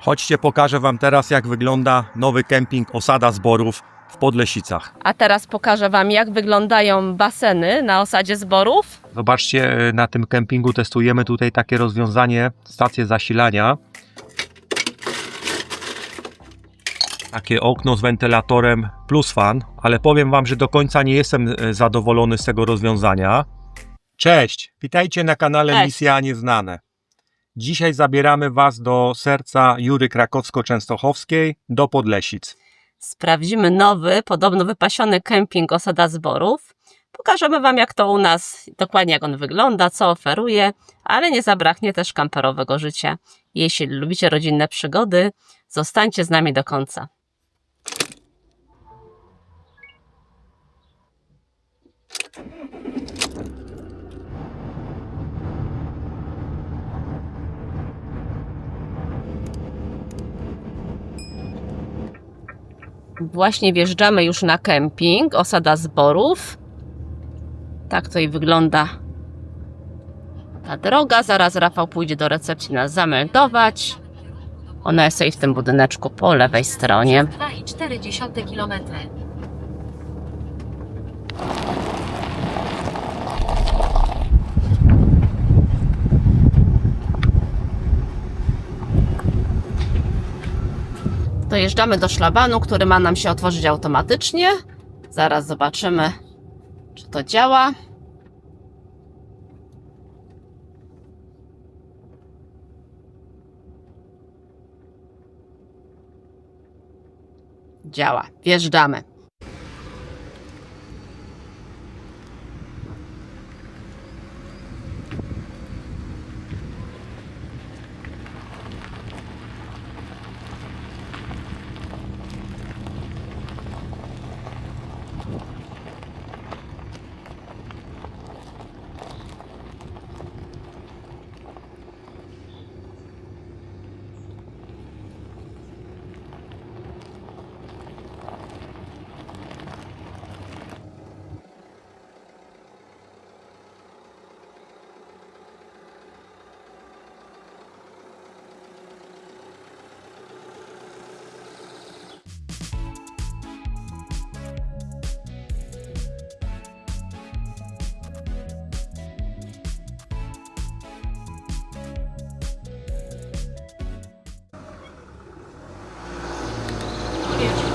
Chodźcie, pokażę Wam teraz, jak wygląda nowy kemping Osada Zborów w Podlesicach. A teraz pokażę Wam, jak wyglądają baseny na osadzie zborów. Zobaczcie, na tym kempingu testujemy tutaj takie rozwiązanie, stację zasilania. Takie okno z wentylatorem plus fan, ale powiem Wam, że do końca nie jestem e, zadowolony z tego rozwiązania. Cześć, witajcie na kanale Cześć. Misja Nieznane. Dzisiaj zabieramy Was do serca Jury Krakowsko-Częstochowskiej, do Podlesic. Sprawdzimy nowy, podobno wypasiony kemping Osada Zborów. Pokażemy Wam, jak to u nas, dokładnie jak on wygląda, co oferuje, ale nie zabraknie też kamperowego życia. Jeśli lubicie rodzinne przygody, zostańcie z nami do końca. Właśnie wjeżdżamy już na kemping, osada zborów. Tak to i wygląda ta droga. Zaraz Rafał pójdzie do recepcji nas zameldować. Ona jest tutaj w tym budyneczku po lewej stronie. 2,4 km. Dojeżdżamy do szlabanu, który ma nam się otworzyć automatycznie. Zaraz zobaczymy, czy to działa. Działa. Wjeżdżamy.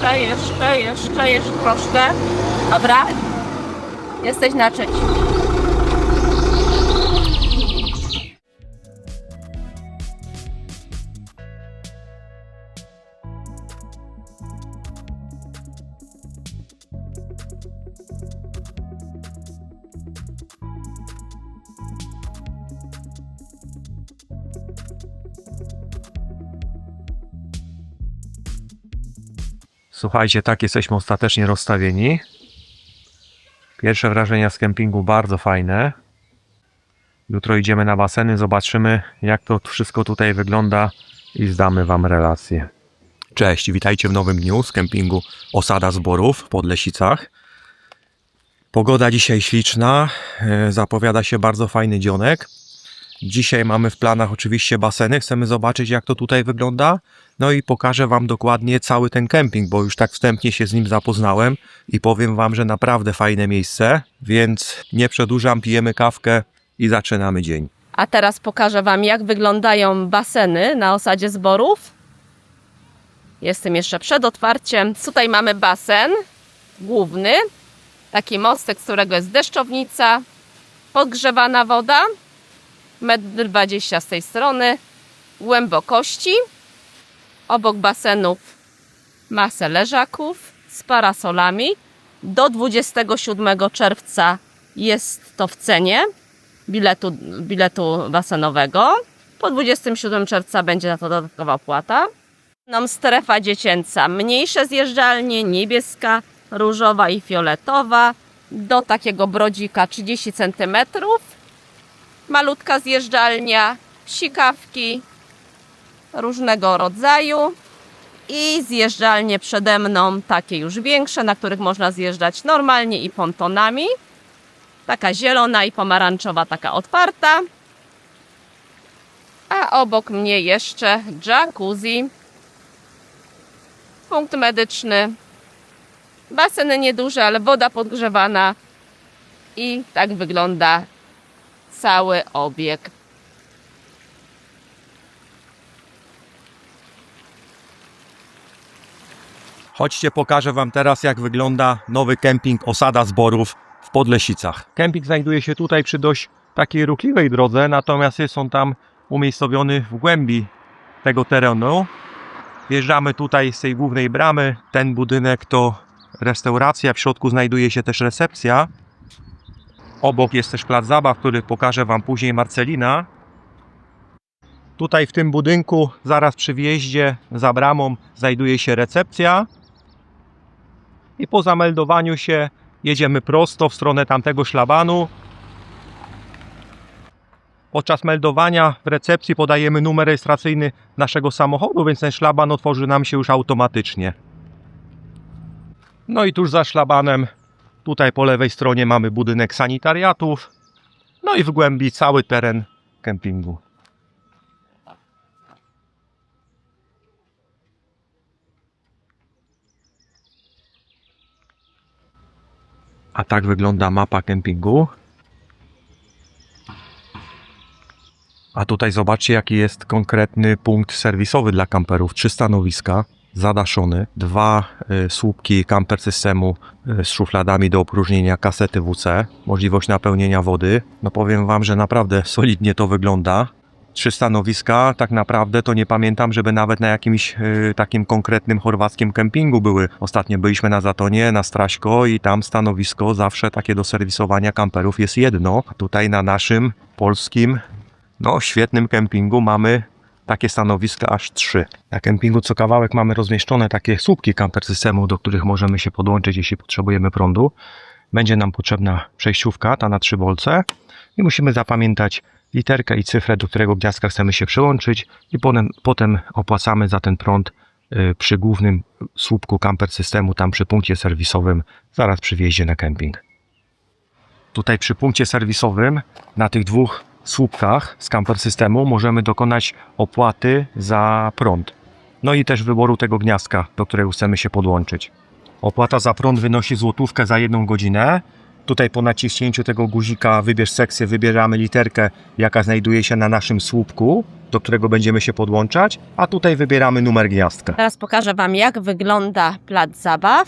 Jeszcze, jeszcze, jeszcze, jeszcze troszkę. Dobra. Jesteś na trzecim. Słuchajcie, tak jesteśmy ostatecznie rozstawieni. Pierwsze wrażenia z kempingu bardzo fajne. Jutro idziemy na baseny, zobaczymy jak to wszystko tutaj wygląda i zdamy Wam relację. Cześć, witajcie w nowym dniu z kempingu Osada Zborów w Podlesicach. Pogoda dzisiaj śliczna, e, zapowiada się bardzo fajny dzionek. Dzisiaj mamy w planach oczywiście baseny, chcemy zobaczyć jak to tutaj wygląda. No i pokażę Wam dokładnie cały ten kemping, bo już tak wstępnie się z nim zapoznałem i powiem Wam, że naprawdę fajne miejsce, więc nie przedłużam, pijemy kawkę i zaczynamy dzień. A teraz pokażę Wam, jak wyglądają baseny na osadzie zborów. Jestem jeszcze przed otwarciem. Tutaj mamy basen główny, taki mostek, z którego jest deszczownica, podgrzewana woda, 1,20 m z tej strony, głębokości. Obok basenów masę leżaków z parasolami. Do 27 czerwca jest to w cenie biletu, biletu basenowego. Po 27 czerwca będzie na to dodatkowa opłata. Nam strefa dziecięca, mniejsze zjeżdżalnie, niebieska, różowa i fioletowa. Do takiego brodzika 30 cm. Malutka zjeżdżalnia, sikawki różnego rodzaju. I zjeżdżalnie przede mną, takie już większe, na których można zjeżdżać normalnie i pontonami taka zielona i pomarańczowa, taka otwarta. A obok mnie jeszcze jacuzzi, punkt medyczny, baseny nieduże, ale woda podgrzewana i tak wygląda cały obieg. Chodźcie, pokażę Wam teraz, jak wygląda nowy kemping Osada Zborów w Podlesicach. Kemping znajduje się tutaj przy dość takiej ruchliwej drodze, natomiast jest on tam umiejscowiony w głębi tego terenu. Wjeżdżamy tutaj z tej głównej bramy. Ten budynek to restauracja, w środku znajduje się też recepcja. Obok jest też plac zabaw, który pokaże Wam później Marcelina. Tutaj w tym budynku, zaraz przy wjeździe za bramą, znajduje się recepcja. I po zameldowaniu się jedziemy prosto w stronę tamtego szlabanu. Podczas meldowania w recepcji podajemy numer rejestracyjny naszego samochodu, więc ten szlaban otworzy nam się już automatycznie. No i tuż za szlabanem, tutaj po lewej stronie mamy budynek sanitariatów. No i w głębi cały teren kempingu. A tak wygląda mapa kempingu. A tutaj zobaczcie, jaki jest konkretny punkt serwisowy dla kamperów. Trzy stanowiska, zadaszony, dwa y, słupki kamper systemu y, z szufladami do opróżnienia kasety WC, możliwość napełnienia wody. No powiem Wam, że naprawdę solidnie to wygląda. Trzy stanowiska, tak naprawdę to nie pamiętam, żeby nawet na jakimś y, takim konkretnym chorwackim kempingu były. Ostatnio byliśmy na Zatonie, na Straśko i tam stanowisko zawsze takie do serwisowania kamperów jest jedno. Tutaj na naszym polskim no, świetnym kempingu mamy takie stanowiska aż trzy. Na kempingu co kawałek mamy rozmieszczone takie słupki kamper systemu, do których możemy się podłączyć, jeśli potrzebujemy prądu. Będzie nam potrzebna przejściówka, ta na 3 V i musimy zapamiętać literkę i cyfrę, do którego gniazdka chcemy się przyłączyć i potem, potem opłacamy za ten prąd y, przy głównym słupku kamper systemu, tam przy punkcie serwisowym, zaraz przy wjeździe na kemping. Tutaj przy punkcie serwisowym na tych dwóch słupkach z camper systemu możemy dokonać opłaty za prąd. No i też wyboru tego gniazdka, do którego chcemy się podłączyć. Opłata za prąd wynosi złotówkę za jedną godzinę. Tutaj po naciśnięciu tego guzika wybierz sekcję, wybieramy literkę, jaka znajduje się na naszym słupku, do którego będziemy się podłączać, a tutaj wybieramy numer gniazdka. Teraz pokażę Wam, jak wygląda plac zabaw.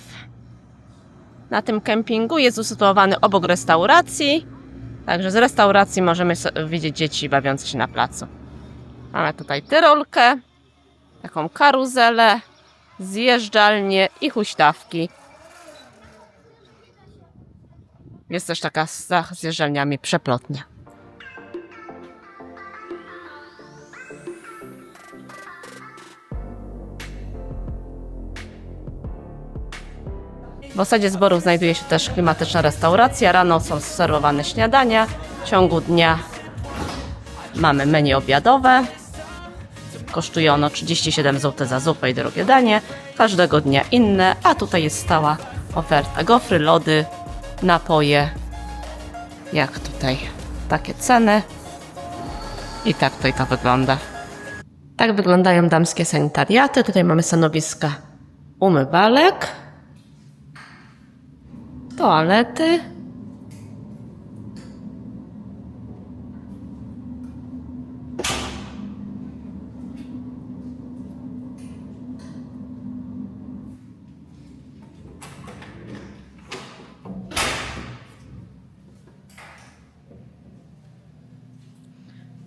Na tym kempingu jest usytuowany obok restauracji. Także z restauracji możemy widzieć dzieci bawiące się na placu. Mamy tutaj tyrolkę, taką karuzelę, zjeżdżalnię i huśtawki. Jest też taka za zjeżdżalniami przeplotnia. W osadzie zborów znajduje się też klimatyczna restauracja. Rano są serwowane śniadania. W ciągu dnia mamy menu obiadowe. Kosztuje ono 37 zł za zupę i drugie danie. Każdego dnia inne, a tutaj jest stała oferta. Gofry, lody, napoje. Jak tutaj takie ceny. I tak i to wygląda. Tak wyglądają damskie sanitariaty. Tutaj mamy stanowiska umywalek toalety.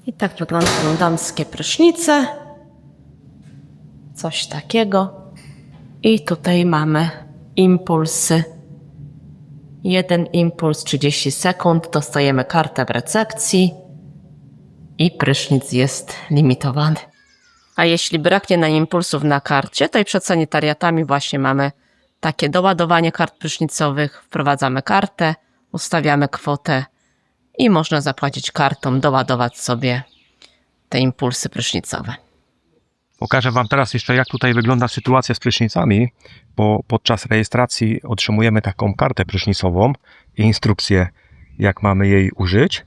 I tak wyglądają damskie prysznice. Coś takiego. I tutaj mamy impulsy Jeden impuls 30 sekund, dostajemy kartę w recepcji i prysznic jest limitowany. A jeśli braknie nam impulsów na karcie, to i przed sanitariatami właśnie mamy takie doładowanie kart prysznicowych. Wprowadzamy kartę, ustawiamy kwotę i można zapłacić kartą, doładować sobie te impulsy prysznicowe. Pokażę Wam teraz jeszcze, jak tutaj wygląda sytuacja z prysznicami, bo podczas rejestracji otrzymujemy taką kartę prysznicową i instrukcję, jak mamy jej użyć.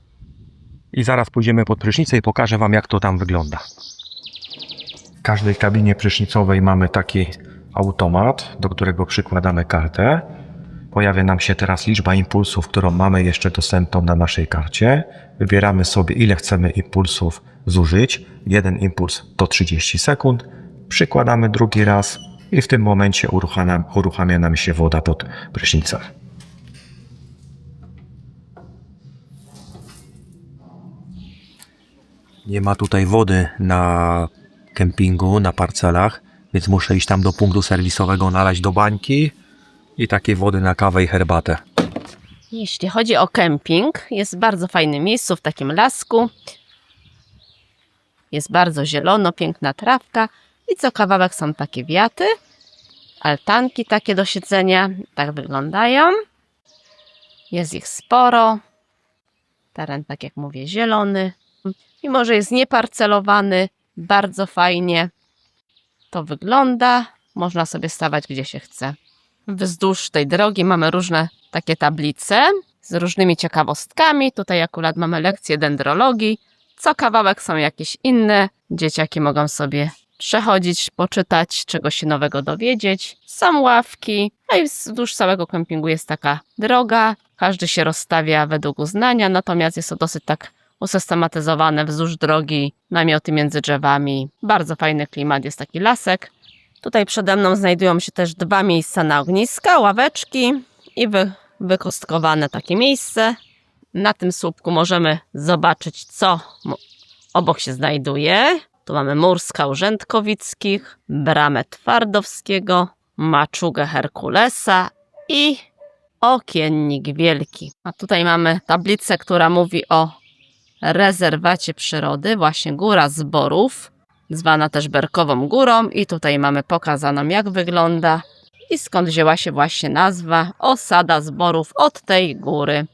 I zaraz pójdziemy pod prysznicę i pokażę Wam, jak to tam wygląda. W każdej kabinie prysznicowej mamy taki automat, do którego przykładamy kartę. Pojawia nam się teraz liczba impulsów, którą mamy jeszcze dostępną na naszej karcie. Wybieramy sobie, ile chcemy impulsów zużyć. Jeden impuls to 30 sekund. Przykładamy drugi raz i w tym momencie uruchamia, uruchamia nam się woda pod prysznicem. Nie ma tutaj wody na kempingu, na parcelach, więc muszę iść tam do punktu serwisowego, nalać do bańki i takiej wody na kawę i herbatę. Jeśli chodzi o kemping, jest bardzo fajne miejscu w takim lasku. Jest bardzo zielono, piękna trawka i co kawałek są takie wiaty, altanki takie do siedzenia, tak wyglądają. Jest ich sporo. Teren, tak jak mówię, zielony. Mimo, że jest nieparcelowany, bardzo fajnie to wygląda. Można sobie stawać gdzie się chce. Wzdłuż tej drogi mamy różne takie tablice z różnymi ciekawostkami. Tutaj akurat mamy lekcję dendrologii. Co kawałek są jakieś inne. Dzieciaki mogą sobie przechodzić, poczytać, czegoś się nowego dowiedzieć. Są ławki, a i wzdłuż całego kempingu jest taka droga. Każdy się rozstawia według uznania, natomiast jest to dosyć tak usystematyzowane wzdłuż drogi, namioty między drzewami. Bardzo fajny klimat, jest taki lasek. Tutaj przede mną znajdują się też dwa miejsca na ogniska, ławeczki i wy, wykostkowane takie miejsce. Na tym słupku możemy zobaczyć, co obok się znajduje. Tu mamy mur skał Rzędkowickich, bramę Twardowskiego, maczugę Herkulesa i okiennik wielki. A tutaj mamy tablicę, która mówi o rezerwacie przyrody, właśnie Góra Zborów, zwana też Berkową Górą i tutaj mamy pokazaną jak wygląda i skąd wzięła się właśnie nazwa Osada Zborów od tej góry.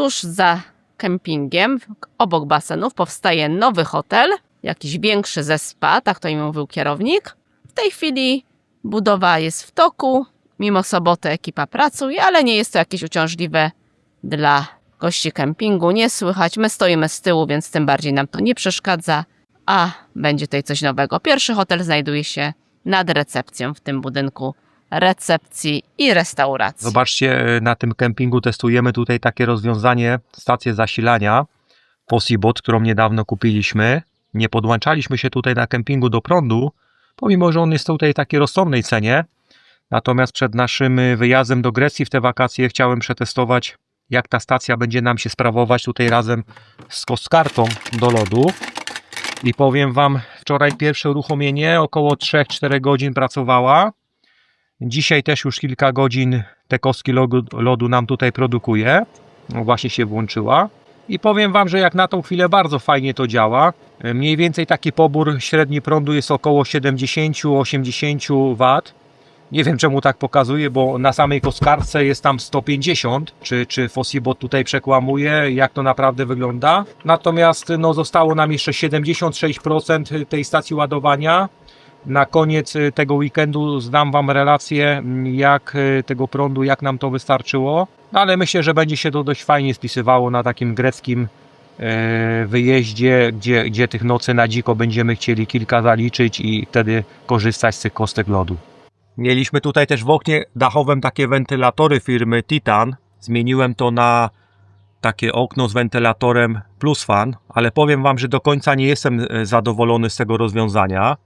Tuż za kempingiem, obok basenów powstaje nowy hotel, jakiś większy ze spa, tak to im mówił kierownik. W tej chwili budowa jest w toku, mimo soboty ekipa pracuje, ale nie jest to jakieś uciążliwe dla gości kempingu. Nie słychać, my stoimy z tyłu, więc tym bardziej nam to nie przeszkadza a będzie tutaj coś nowego. Pierwszy hotel znajduje się nad recepcją w tym budynku recepcji i restauracji. Zobaczcie, e, na tym kempingu testujemy tutaj takie rozwiązanie, stację zasilania Possibot, którą niedawno kupiliśmy. Nie podłączaliśmy się tutaj na kempingu do prądu, pomimo, że on jest tutaj w takiej rozsądnej cenie. Natomiast przed naszym y, wyjazdem do Grecji w te wakacje chciałem przetestować, jak ta stacja będzie nam się sprawować tutaj razem z kostkarką do lodu. I powiem Wam, wczoraj pierwsze uruchomienie, około 3-4 godzin pracowała. Dzisiaj też już kilka godzin te kostki lodu, lodu nam tutaj produkuje. No właśnie się włączyła. I powiem Wam, że jak na tą chwilę bardzo fajnie to działa. Mniej więcej taki pobór średni prądu jest około 70-80 W. Nie wiem czemu tak pokazuje, bo na samej kostkarce jest tam 150. Czy, czy Fossibot tutaj przekłamuje, jak to naprawdę wygląda. Natomiast no, zostało nam jeszcze 76% tej stacji ładowania. Na koniec y, tego weekendu zdam Wam relację, mm, jak y, tego prądu, jak nam to wystarczyło. No, ale myślę, że będzie się to dość fajnie spisywało na takim greckim e, wyjeździe, gdzie, gdzie tych nocy na dziko będziemy chcieli kilka zaliczyć i wtedy korzystać z tych kostek lodu. Mieliśmy tutaj też w oknie dachowym takie wentylatory firmy Titan. Zmieniłem to na takie okno z wentylatorem plus fan, ale powiem Wam, że do końca nie jestem zadowolony z tego rozwiązania.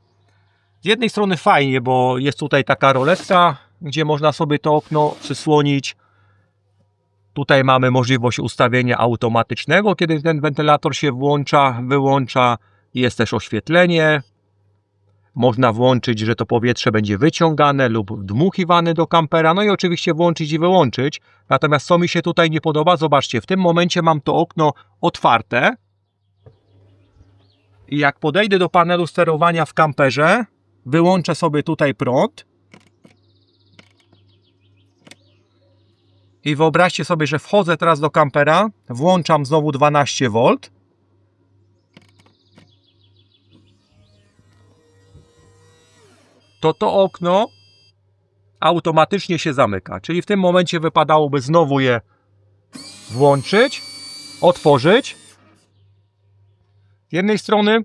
Z jednej strony fajnie, bo jest tutaj taka roletka, gdzie można sobie to okno przysłonić. Tutaj mamy możliwość ustawienia automatycznego, kiedy ten wentylator się włącza, wyłącza. Jest też oświetlenie. Można włączyć, że to powietrze będzie wyciągane lub dmuchiwane do kampera. No i oczywiście włączyć i wyłączyć. Natomiast co mi się tutaj nie podoba, zobaczcie, w tym momencie mam to okno otwarte. I jak podejdę do panelu sterowania w kamperze, wyłączę sobie tutaj prąd. I wyobraźcie sobie, że wchodzę teraz do kampera, włączam znowu 12V. To to okno automatycznie się zamyka. Czyli w tym momencie wypadałoby znowu je włączyć, otworzyć jednej strony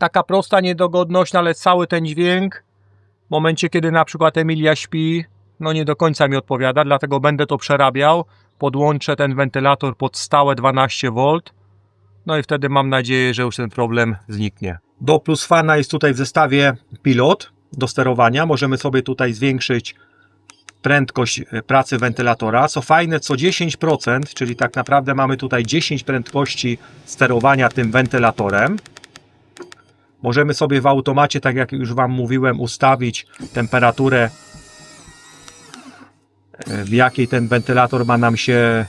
taka prosta niedogodność, no ale cały ten dźwięk w momencie, kiedy na przykład Emilia śpi, no nie do końca mi odpowiada, dlatego będę to przerabiał. Podłączę ten wentylator pod stałe 12V. No i wtedy mam nadzieję, że już ten problem zniknie. Do plus fana jest tutaj w zestawie pilot do sterowania. Możemy sobie tutaj zwiększyć prędkość e, pracy wentylatora. Co fajne, co 10%, czyli tak naprawdę mamy tutaj 10 prędkości sterowania tym wentylatorem. Możemy sobie w automacie, tak jak już Wam mówiłem, ustawić temperaturę, e, w jakiej ten wentylator ma nam się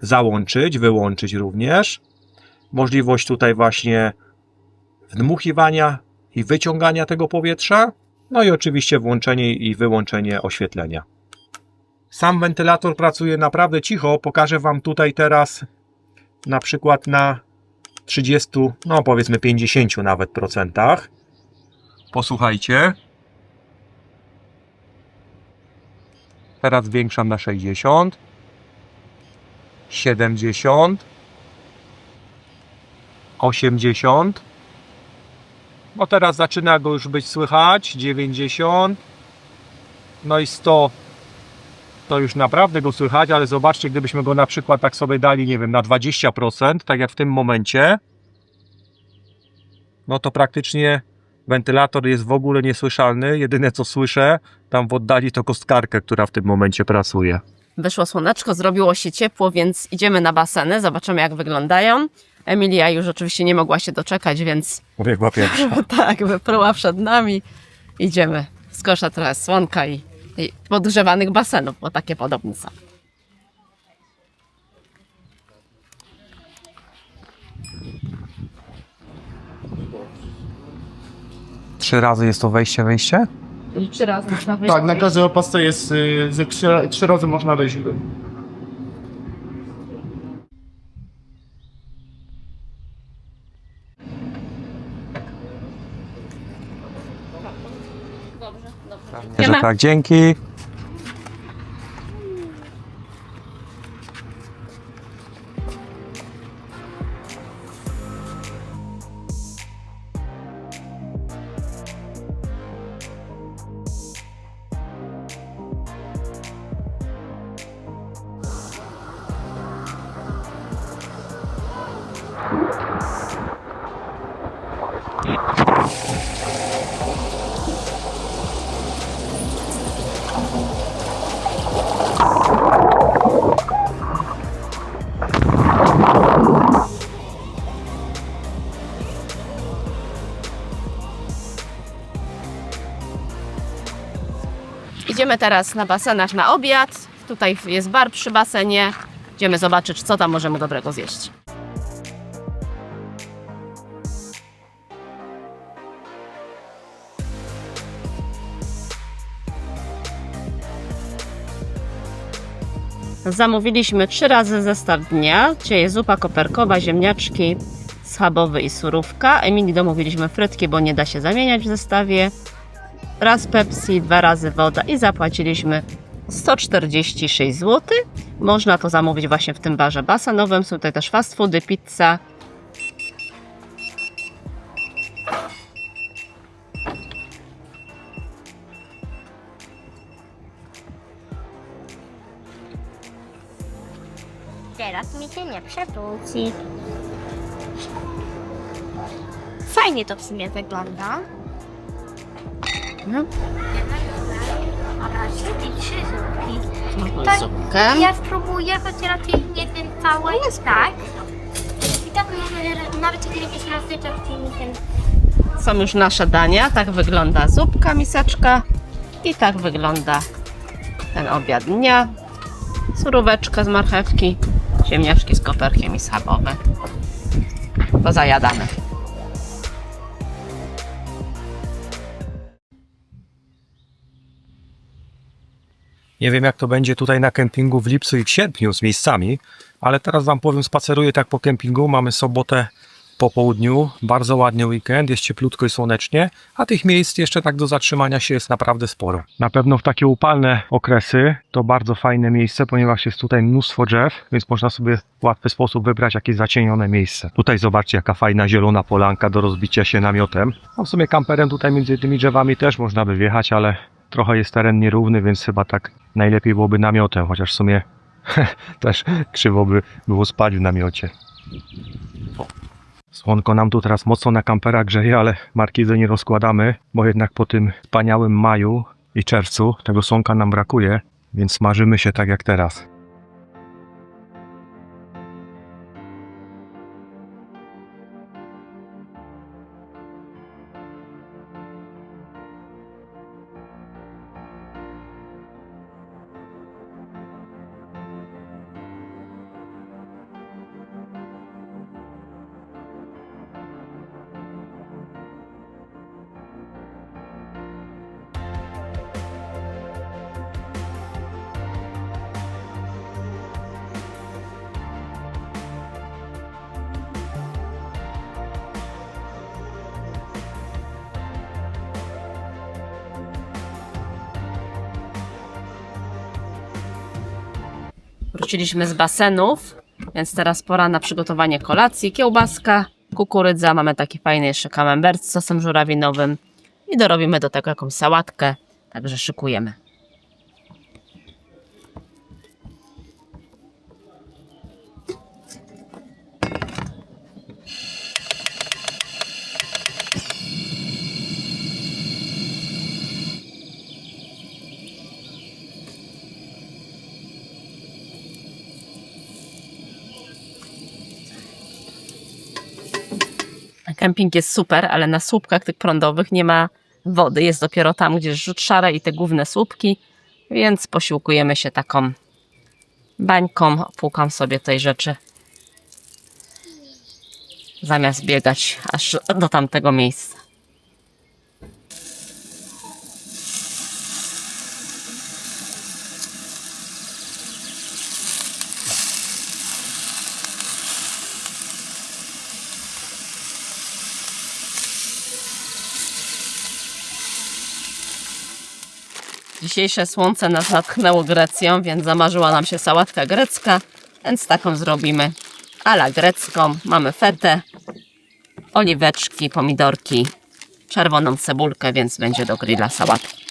załączyć, wyłączyć również. Możliwość tutaj właśnie wdmuchiwania i wyciągania tego powietrza. No i oczywiście włączenie i wyłączenie oświetlenia. Sam wentylator pracuje naprawdę cicho. Pokażę Wam tutaj teraz na przykład na 30, no powiedzmy 50 nawet procentach. Posłuchajcie. Teraz zwiększam na 60, 70, 80. No teraz zaczyna go już być słychać. 90. No i 100. To już naprawdę go słychać, ale zobaczcie, gdybyśmy go na przykład tak sobie dali, nie wiem, na 20%, tak jak w tym momencie, no to praktycznie wentylator jest w ogóle niesłyszalny. Jedyne co słyszę tam w oddali to kostkarkę, która w tym momencie pracuje. Wyszło słoneczko, zrobiło się ciepło, więc idziemy na baseny, zobaczymy jak wyglądają. Emilia już oczywiście nie mogła się doczekać, więc Pobiegła pierwsza. tak, wypruła przed nami. Idziemy. Skoszę trochę słonka i podgrzewanych basenów, bo takie podobne są. Trzy razy jest to wejście, wejście? Trzy razy można wyjść. Tak, na każdej opasce jest y, ze trzy, trzy razy można wejść. Tak, dzięki. Idziemy teraz na basenach na obiad. Tutaj jest bar przy basenie. Idziemy zobaczyć, co tam możemy dobrego zjeść. Zamówiliśmy trzy razy zestaw dnia. Jest zupa koperkowa, ziemniaczki, schabowy i surówka. Emilii domówiliśmy frytki, bo nie da się zamieniać w zestawie raz Pepsi, dwa razy woda i zapłaciliśmy 146 zł. Można to zamówić właśnie w tym barze basenowym. Są tutaj też fast foody, pizza. Teraz mi się nie przewróci. Fajnie to w sumie wygląda. No. A i trzy zupki. Mamy Tak. zupkę. Ja spróbuję, choć raczej nie ten cały. Tak. I tak mamy nawet jakieś rozliczać filmikiem. Są już nasze dania. Tak wygląda zupka, miseczka. I tak wygląda ten obiad dnia. Suróweczka z marchewki, ziemniaczki z koperkiem i schabowe. To Nie wiem, jak to będzie tutaj na kempingu w lipcu i w sierpniu z miejscami, ale teraz Wam powiem, spaceruję tak po kempingu. Mamy sobotę po południu, bardzo ładny weekend, jest cieplutko i słonecznie, a tych miejsc jeszcze tak do zatrzymania się jest naprawdę sporo. Na pewno w takie upalne okresy to bardzo fajne miejsce, ponieważ jest tutaj mnóstwo drzew, więc można sobie w łatwy sposób wybrać jakieś zacienione miejsce. Tutaj zobaczcie jaka fajna zielona polanka do rozbicia się namiotem. W sumie kamperem tutaj między tymi drzewami też można by wjechać, ale trochę jest teren nierówny, więc chyba tak najlepiej byłoby namiotem, chociaż w sumie też krzywo by było spać w namiocie. Słonko nam tu teraz mocno na kampera grzeje, ale markizy nie rozkładamy, bo jednak po tym wspaniałym maju i czerwcu tego słonka nam brakuje, więc smażymy się tak jak teraz. Wróciliśmy z basenów, więc teraz pora na przygotowanie kolacji. Kiełbaska, kukurydza, mamy taki fajny jeszcze camembert z sosem żurawinowym i dorobimy do tego jakąś sałatkę, także szykujemy. Kemping jest super, ale na słupkach tych prądowych nie ma wody. Jest dopiero tam, gdzie rzut szara i te główne słupki, więc posiłkujemy się taką bańką. Płukam sobie tej rzeczy zamiast biegać aż do tamtego miejsca. Dzisiejsze słońce nas natknęło Grecją, więc zamarzyła nam się sałatka grecka, więc taką zrobimy. Ala grecką. Mamy fetę, oliweczki, pomidorki, czerwoną cebulkę, więc będzie do grilla sałatka.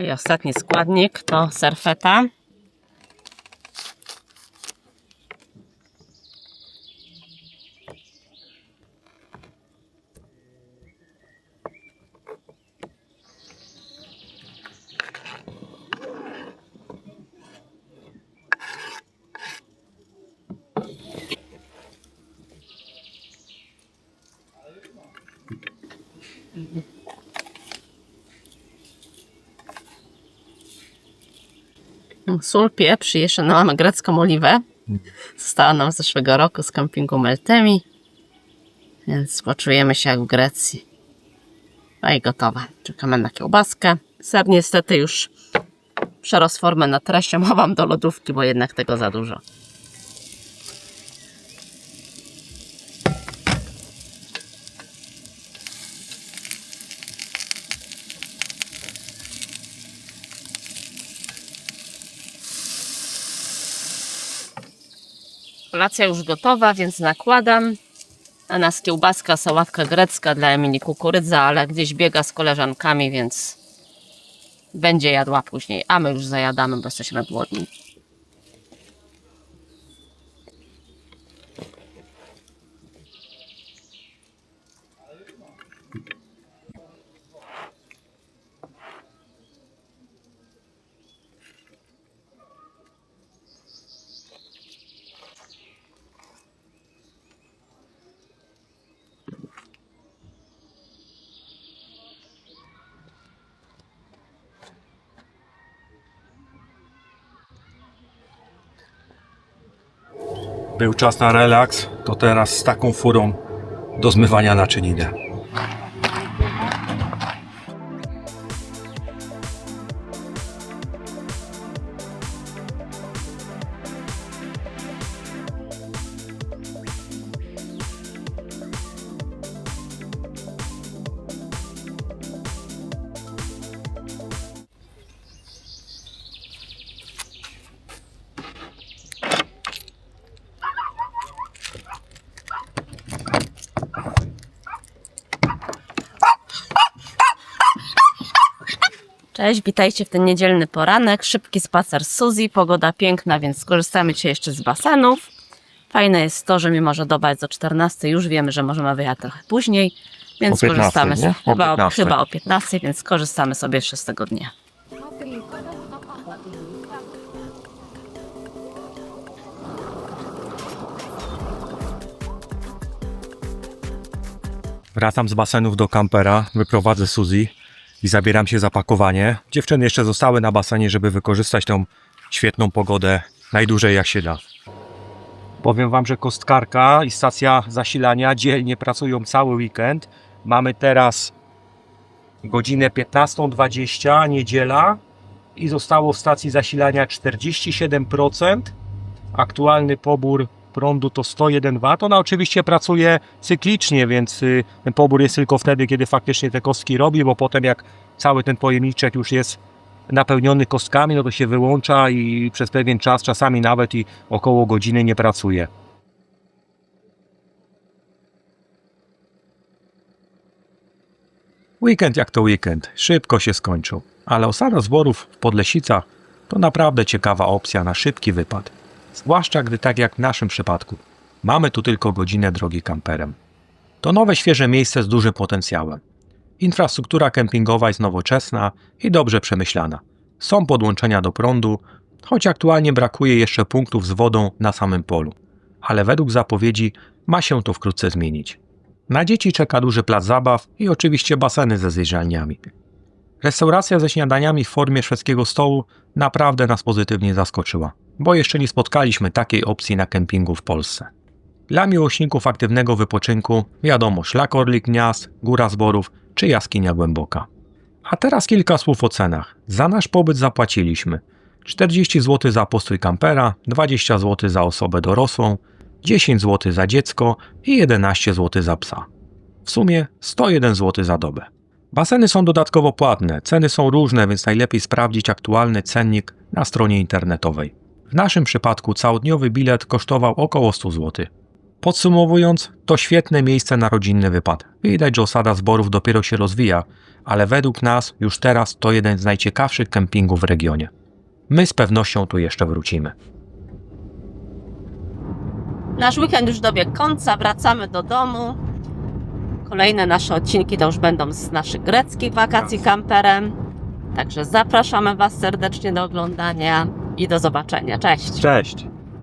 I ostatni składnik to serfeta. Sól, pieprz i jeszcze mamy grecką oliwę. Została nam z zeszłego roku z kempingu Meltemi. Więc poczujemy się jak w Grecji. No i gotowe. Czekamy na kiełbaskę. Ser niestety już przerost formę na treścią. Chowam do lodówki, bo jednak tego za dużo. Kolacja już gotowa, więc nakładam. A nas kiełbaska, sałatka grecka dla Emilii kukurydza, ale gdzieś biega z koleżankami, więc będzie jadła później. A my już zajadamy, bo jesteśmy głodni. Był czas na relaks, to teraz z taką furą do zmywania naczyń idę. Cześć, witajcie w ten niedzielny poranek. Szybki spacer z Suzy. Pogoda piękna, więc skorzystamy dzisiaj jeszcze z basenów. Fajne jest to, że mimo, że doba jest do 14, już wiemy, że możemy wyjechać trochę później, więc O 15, skorzystamy nie? O chyba, o, 15. chyba o 15, więc skorzystamy sobie jeszcze z tego dnia. Wracam z basenów do kampera, wyprowadzę Suzy i zabieram się za pakowanie. Dziewczyny jeszcze zostały na basenie, żeby wykorzystać tą świetną pogodę najdłużej jak się da. Powiem Wam, że kostkarka i stacja zasilania dzielnie pracują cały weekend. Mamy teraz godzinę 15.20, niedziela i zostało w stacji zasilania 47%. Aktualny pobór prądu to 101 W. Ona oczywiście pracuje cyklicznie, więc y, ten pobór jest tylko wtedy, kiedy faktycznie te kostki robi, bo potem jak cały ten pojemniczek już jest napełniony kostkami, no to się wyłącza i przez pewien czas, czasami nawet i około godziny nie pracuje. Weekend jak to weekend, szybko się skończył, ale osada zborów w Podlesicach to naprawdę ciekawa opcja na szybki wypad. Zwłaszcza gdy tak jak w naszym przypadku, mamy tu tylko godzinę drogi kamperem. To nowe, świeże miejsce z dużym potencjałem. Infrastruktura kempingowa jest nowoczesna i dobrze przemyślana. Są podłączenia do prądu, choć aktualnie brakuje jeszcze punktów z wodą na samym polu. Ale według zapowiedzi ma się to wkrótce zmienić. Na dzieci czeka duży plac zabaw i oczywiście baseny ze zjeżdżalniami. Restauracja ze śniadaniami w formie szwedzkiego stołu naprawdę nas pozytywnie zaskoczyła, bo jeszcze nie spotkaliśmy takiej opcji na kempingu w Polsce. Dla miłośników aktywnego wypoczynku wiadomo szlak Orlik Gniazd, Góra Zborów czy Jaskinia Głęboka. A teraz kilka słów o cenach. Za nasz pobyt zapłaciliśmy 40 zł za postój kampera, 20 zł za osobę dorosłą, 10 zł za dziecko i 11 zł za psa. W sumie 101 zł za dobę. Baseny są dodatkowo płatne, ceny są różne, więc najlepiej sprawdzić aktualny cennik na stronie internetowej. W naszym przypadku całodniowy bilet kosztował około 100 zł. Podsumowując, to świetne miejsce na rodzinny wypad. Widać, że osada zborów dopiero się rozwija, ale według nas już teraz to jeden z najciekawszych kempingów w regionie. My z pewnością tu jeszcze wrócimy. Nasz weekend już dobiegł końca, wracamy do domu. Kolejne nasze odcinki to już będą z naszych greckich wakacji kamperem. Także zapraszamy Was serdecznie do oglądania i do zobaczenia. Cześć! Cześć!